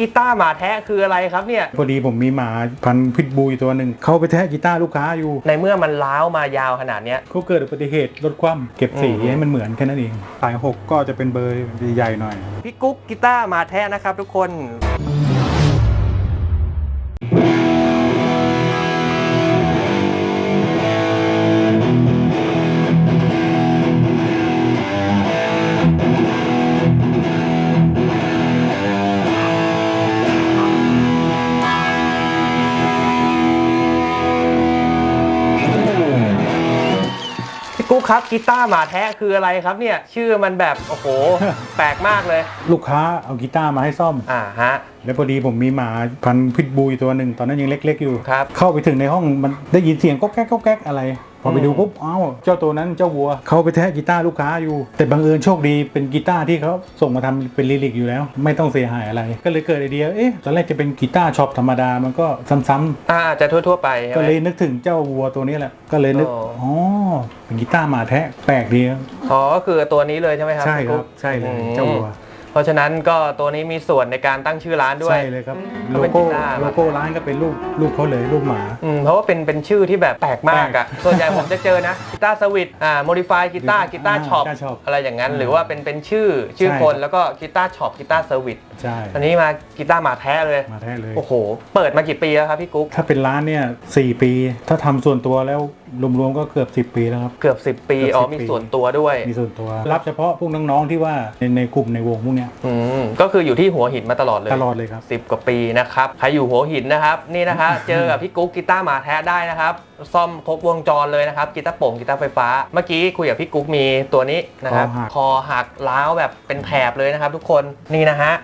กีตาร์หมาแท้คืออะไรครับเนี่ย พอดีผมมีหมาพันธุ์พิทบูอยู่ตัวหนึ่งเข้าไปแทะกีตาร์ลูกค้าอยู่ในเมื่อมันล้าวมายาวขนาดเนี้ย เขาเกิดอุบัติเหตุรถคว่ำเก็บสีอืมให้มันเหมือนแค่นั้นเองสายหกก็จะเป็นเบอร์ใหญ่ๆหน่อย พี่กุ๊กกีตาร์หมาแท้นะครับทุกคน กุ๊กครับกีตาร์หมาแท้คืออะไรครับเนี่ยชื่อมันแบบโอ้โห แปลกมากเลย ลูกค้าเอากีตาร์มาให้ซ่อม อ่าฮะ แล้วพอดีผมมีหมาพันธุ์พิทบูอยู่ตัวหนึ่งตอนนั้นยังเล็ก ๆ อยู่ ครับ เข้าไปถึงในห้องมันได้ยินเสียงก๊อกแก๊กก๊อกแก๊กอะไร พอไปดูปุ๊บอ้าวเจ้าตัวนั้นเจ้าวัวเข้าไปแทะกีตาร์ลูกค้าอยู่ แต่บังเอิญโชคดีเป็นกีตาร์ที่เขาส่งมาทำเป็นลิลิกอยู่แล้ว ไม่ต้องเสียหายอะไร ก็เลยเกิดไอเดียเอ๊ะตอนแรกจะเป็นกีตาร์ช็อปธรรมดามันก็ซ้ำอ่าจะทั่วๆไปใช่ๆก็ไหมเลยนึกถึงเจ้าวัวตัวนี้แหละก็เลยนึกโอ้อ๋อเป็นกีตาร์หมาแทะแปลกดีครับอ๋อก็คือตัวนี้เลยใช่ไหมครับใช่พี่ครักุ๊บกใช่เลยอืมเจ้าวัว เพราะฉะนั้นก็ตัวนี้มีส่วนในการตั้งชื่อร้านด้วย ใช่เลยครับก็โลเป็นโก้กีตาร์โลโก้ร้านก็เป็นรูปรูปเขาเลยรูปหมา อืมเพราะว่าเป็นเป็นชื่อที่แบบแปลกมากอะส่วนใหญ่ผมจะเจอนะกีตาร์สวิตอ่าโมดิฟายกีตาร์กีตาร์อ่าช็อป guitar shop อะไรอย่างนั้นอืมหรือว่าเป็นเป็นชื่อชื่อใช่คน ครับ แล้วก็กีตาร์ช็อปกีตาร์เซอร์วิส ใช่อันนี้มากีตาร์หมาแท้เลย มาแท้เลย โอ้โห เปิดมากี่ปีแล้วครับพี่กุ๊ก ถ้าเป็นร้านเนี่ยสี่ปี ถ้าทำส่วนตัวแล้วรวมๆก็เกือบ 10 ปีแล้วครับ เกือบ 10 ปีเกือบอ๋อ10มีปีส่วนตัวด้วย มีส่วนตัว รับเฉพาะพวกน้องๆที่ว่าในในกลุ่มในวงพวกเนี้ยอืมก็คืออยู่ที่หัวหินมาตลอดเลย ตลอดเลยครับสิบกว่าปีนะครับ ใครอยู่หัวหินนะครับ นี่นะคะเจอกับพี่กุ๊กกีตาร์หมาแท้ได้นะครับ ซ่อมครบวงจรเลยนะครับ กีตาร์โปร่งกีตาร์ไฟฟ้า เมื่อกี้คุยกับพี่กุ๊กมีตัวนี้นะครับ คอหักคอหักล้าวแบบเป็นแถบเลยนะครับ ทุกคน นี่นะฮะ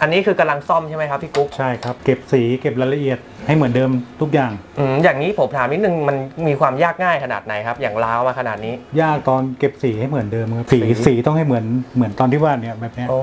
อันนี้คือกำลังซ่อมใช่ไหมครับพี่กุ๊ก ใช่ครับ เก็บสีเก็บรายละเอียด ให้เหมือนเดิมทุกอย่าง อืมอย่างนี้ผมถามนิดนึงมันมีความยากง่ายขนาดไหนครับ อย่างล้าวมาขนาดนี้ ยากตอนเก็บสีให้เหมือนเดิมครับสีสี สีต้องให้เหมือนเหมือนตอนที่ว่าเนี่ยแบบเนี้ยโอ้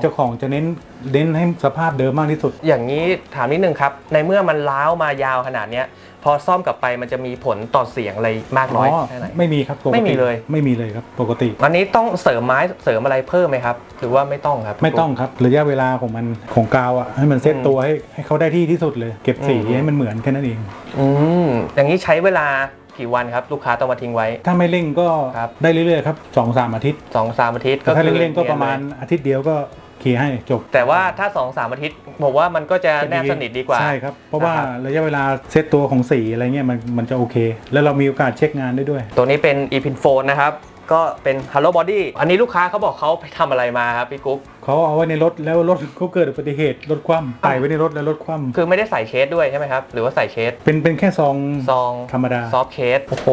เจ้าของจะเน้นเน้นให้สภาพเดิมมากที่สุด อย่างนี้ถามนิดนึงครับ ในเมื่อมันล้าวมายาวขนาดเนี้ยพอซ่อมกลับไปมันจะมีผลต่อเสียงอะไรมากน้อยแค่ไหน ไม่มีครับปกติไม่มีเลย ไม่มีเลยครับปกติ อันนี้ต้องเสริมไม้เสริมอะไรเพิ่มไหมครับ หรือว่าไม่ต้องครับ ไม่ต้องครับระยะเวลาของมันของกาวอะให้มันเซตตัวให้ให้เขาได้ที่ที่สุดเลย เก็บสีให้มันเหมือนแค่นั้นเอง อืมอย่างนี้ใช้เวลากี่วันครับ ลูกค้าต้องมาทิ้งไว้ ถ้าไม่เร่งก็ครับ ได้เรื่อยๆครับสองสามอาทิตย์2อสามอาทิตย์แต่ถ้าคือเร่งๆก็ประมาณอาทิตย์เดียวก็เคลียร์ให้จบแต่ว่าถ้า2อสามอาทิตย์ผมว่ามันก็จะแนบสนิทดีกว่า ใช่ครับ เพราะว่านะครับ ระยะเวลาเซตตัวของสีอะไรเงี้ยมันมันจะโอเค แล้วเรามีโอกาสเช็คงานได้ด้วย ตัวนี้เป็น e p i n p h o n e นะครับ ก็เป็น Hello Body อันนี้ลูกค้าเขาบอกเขาไปทำอะไรมาครับพี่กุ๊ก เขาเอาไว้ในรถแล้วรถเขาเกิดอุบัติเหตุรถคว่ำไต่ไว้ในรถแล้วรถคว่คือไม่ได้ใส่เคสด้วยใช่ไหมครับ หรือว่าใส่เคสำเป็นเป็นแค่ซองซองธรรมดาซอฟเคสโอ้โห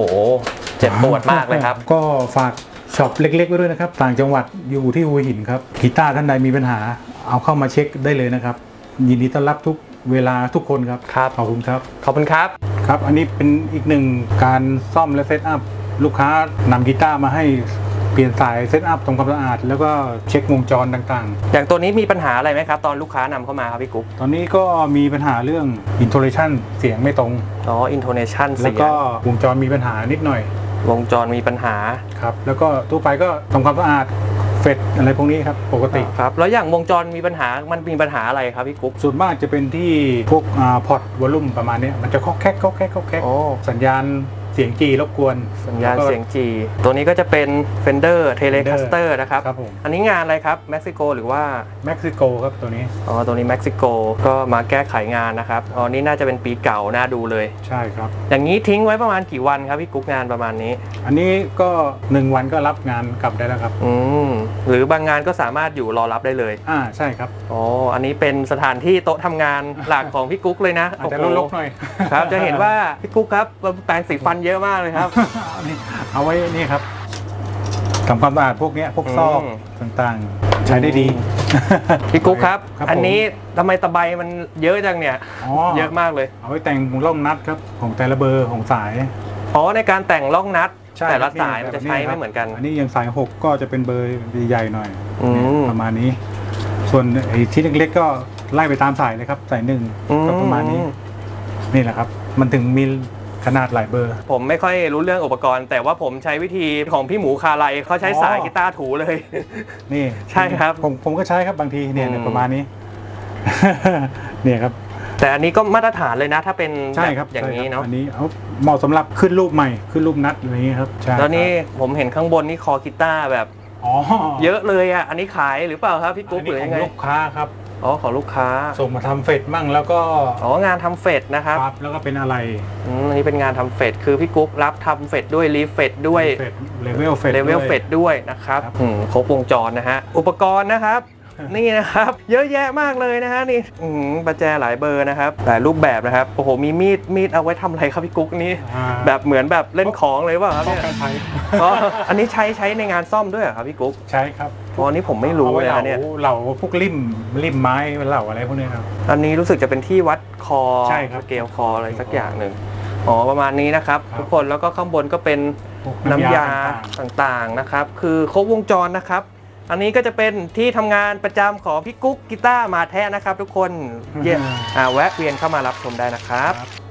เจ็บปวดมากเลยครับ ก็ฝากช็อปเล็กๆไว้ด้วยนะครับ ต่างจังหวัดอยู่ที่หัวหินครับกีตาร์ท่านใดมีปัญหา เอาเข้ามาเช็คได้เลยนะครับ ยินดีต้อนรับทุกเวลาทุกคนครับครับขอบคุณครับขอบคุณครับครับ อันนี้เป็นอีกหนึ่งการซ่อมและเซตอัพลูกค้านำกีตาร์มาให้ เปลี่ยนสายเซตอัพทำความสะอาด แล้วก็เช็ควงจรต่างอย่างตัวนี้มีปัญหาอะไรไหมครับ ตอนลูกค้านำเข้ามาครับพี่กุ๊กๆตอนนี้ก็มีปัญหาเรื่อง intonation เสียงไม่ตรง อ๋อ intonation แล้วเสียก็งวงจรมีปัญหานิดหน่อยวงจรมีปัญหาครับแล้วก็ทั่วไปก็ทำความสะอาดเฟดอะไรพวกนี้ครับปกติ ครับ แล้วอย่างวงจรมีปัญหามันมีปัญหาอะไรครับพี่กุ๊กส่วนมากจะเป็นที่พวกพอร์ตวอลลุ่มประมาณเนี้ยมันจะคอกแคกคอกแคกคอกแคก โอ้สัญญาณ เสียงจีรบกวนสัญญาณแล้วก็เสียงจี ตัวนี้ก็จะเป็น Fender Telecaster นะครับครับผมอันนี้งานอะไรครับเม็กซิโกหรือว่าเม็กซิโกครับตัวนี้ อ๋อ ตัวนี้เม็กซิโกก็มาแก้ไขงานนะครับ อ๋อ นี่น่าจะเป็นปีเก่าน่าดูเลย ใช่ครับ อย่างนี้ทิ้งไว้ประมาณกี่วันครับพี่กุ๊กงานประมาณนี้ อันนี้ก็หนึ่งวันก็รับงานกลับได้แล้วครับ อืม หรือบางงานก็สามารถอยู่รอรับได้เลย อ่า ใช่ครับ อ๋อ อันนี้เป็นสถานที่โต๊ะทำงานหลักของพี่กุ๊กเลยนะอาจจะโโลกๆหน่อย ครับ จะเห็นว่าพี่กุ๊กครับแปรงสีฟันเยอะมากเลยครับเอานี่เอาไว้นี่ครับทำความสะอาดพวกเนี้ยพวกซอกอืม ต่างๆ ใช้ได้ดี พี่กุ๊กครับ ครับผม อันนี้ทำไมตะไบมันเยอะจังเนี่ย อ๋อเยอะมากเลย เอาไว้แต่งร่องนัดครับของแต่ละเบอร์ของสายอ๋อในการแต่งร่องนัด ใช่แต่ละครับสายมันจะใช้แบบไม่เหมือนกัน อันนี้ยังสายหกก็จะเป็นเบอร์ใหญ่ๆหน่อย อืมเนี่ยประมาณนี้ ส่วนไอ้ที่เล็กๆก็ไล่ไปตามสายเลยครับ สายหนึ่งก็ประมาณนี้นี่แหละครับ มันถึงมี ขนาดหลายเบอร์ ผมไม่ค่อยรู้เรื่องอุปกรณ์ แต่ว่าผมใช้วิธีของพี่หมูคาไลเขาใช้อ๋อสายกีตาร์ถูเลย นี่ใช่ครับผมผมก็ใช้ครับบางทีเนี่ยอืม ประมาณนี้ เนี่ยครับแต่อันนี้ก็มาตรฐานเลยนะ ถ้าเป็นใช่ครับแอย่างนี้ใช่เนาะอันนี้เอาเหมาะสำหรับขึ้นรูปใหม่ขึ้นรูปนัดอะไรอย่างเงี้ยครับใช่แล้วนี่ครับผมเห็นข้างบนนี่คอกีตาร์แบบ อ๋อเยอะเลยอะอันนี้ขายหรือเปล่าครับพี่กุ๊กหรือยังไงนนี้ขลูกค้าครับ อ๋อของลูกค้าส่งมาทำเฟดมั่งแล้วก็อ๋องานทำเฟดนะครับครับแล้วก็เป็นอะไรอืมอันนี้เป็นงานทำเฟดคือพี่กุ๊กรับทำเฟดด้วยรีเฟดด้วย เฟดเลเวลเฟดเลเวลเฟดด้วยนะครับครับ อืมครบวงจรนะฮะ อุปกรณ์นะครับ นี่นะครับ เยอะแยะมากเลยนะฮะนี่อืมประแจหลายเบอร์นะครับหลายรูปแบบนะครับโอ้โหมีมีดมีดเอาไว้ทำอะไรครับพี่กุ๊กนี่อ่า แบบเหมือนแบบเล่นของเลยว่าครับป้องเนี่ยกันภัยอ๋ออันนี้ใช้ใช้ในงานซ่อมด้วยเหรอครับพี่กุ๊กใช่ครับอ๋ออันนี้ผมไม่รู้เลยอานะไว้เนี่ย เหล่าพวกริมริมไม้เหล่าอะไรพวกนี้ครับ อันนี้รู้สึกจะเป็นที่วัดคอใช่ครับสเกลคออะไรสักอย่างหนึ่งอ๋อประมาณนี้นะครับ ครับ ทุกคนแล้วก็ข้างบนก็เป็นพวกน้ำยาต่างต่างๆนะครับ คือครบวงจรนะครับ อันนี้ก็จะเป็นที่ทำงานประจำของพี่กุ๊กกีตาร์มาแท้นะครับ ทุกคนเยี่ยมอ่าแวะเวียนเข้ามารับชมได้นะครับๆครับ